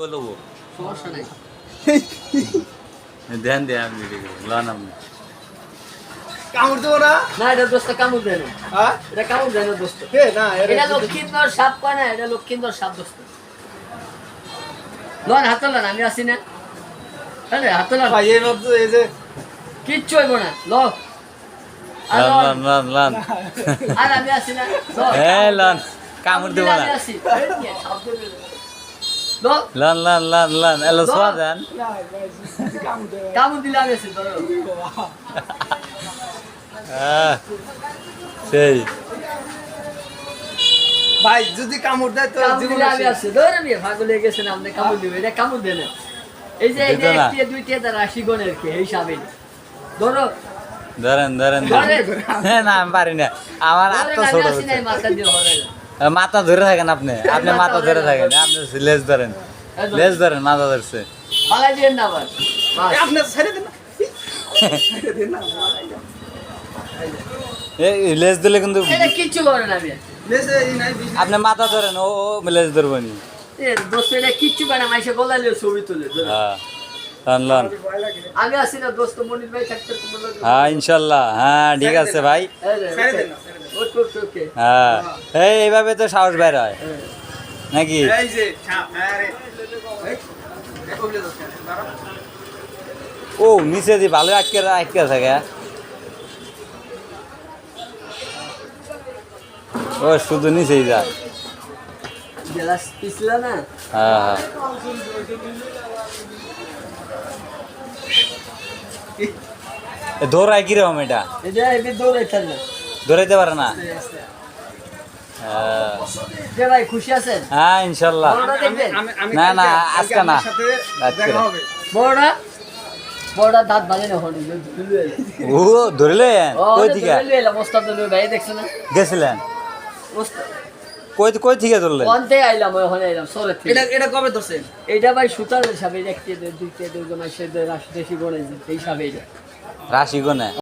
বলব? সমস্যা নাই। ধ্যান দিয়ে আপনি দেখে লন আপনি কামড় দেবো না? না এটা দোস্ত কামড় দেয় না। হ্যাঁ এটা কামড় দেয় না দোস্ত। কে না এটা এটা লক্ষ্মীন্দর সাপ কয় না এটা লক্ষ্মীন্দর সাপ দোস্ত। লন হাত লন আমি আসি না। আরে হাত লন ভাই এই ভাবছ এই যে কিচ্ছু হইব না ল। লন লন। লন লন লন আর আমি আসি না ল। লন কামড় দেবো না। লন লন লন লন এলো সোয়া দেন কামড় দিলে আমি ধরো সেই ভাই যদি কামড় দেয় তো জীবন আমি। ধরে নিয়ে ভাগলে গেছে না আপনি কামড় দিবে এটা কামড় দেয় না এই যে এই যে। একটি দুইটি তার রাশি গণের কি এই সাবেন ধরো। ধরেন ধরেন ধরেন। হ্যাঁ, না আমি পারি না। আমার ছোট হচ্ছে। মাথা দিয়ে মাথা ধরে থাকেন আপনি। আপনি মাথা ধরে থাকেন। আপনি লেজ ধরেন। লেজ ধরেন মাথা ধরছে। ফালাই দিয়ে না আবার বাস। এই আপনি ছেড়ে দিন না। ছেড়ে দিন না এই লেজ দিলে কিন্তু। আপনি মাথা ধরেন ও লেজ ধরবো নি এ দোস্ত এটা কিচ্ছু করে মাইসে গলা ছবি তুলে হ্যাঁ আসি না দোস্ত মনির ভাই থাকতে হ্যাঁ ইনশাল্লাহ। হ্যাঁ ঠিক আছে ভাই। হ্যাঁ। এই এইভাবে তো সাহস বের হয়। হ্যাঁ। নাকি? যে দাঁড়া। ও নিচে দি ভালো আটকে আটকে থাকে ও শুধু নিচেই গেলাস না? হ্যাঁ হ্যাঁ। দৌড়ায় কীরকম এটা? এবার পারে না। হ্যাঁ। হ্যাঁ ইনশাল্লাহ। না, না, আজকে না। বড়টা বড়টা দাঁত ও কই থেকে? গেছিলেন? কই কই থেকে ধরলেন? কোনতে আইলাম ওখানে আইলাম সরে এটা এটা কবে ধরছেন? এইটা ভাই সুতার সাবে দেখতে দুইটা দুইজন আসে দেশি গণে এই এটা। রাশি গনে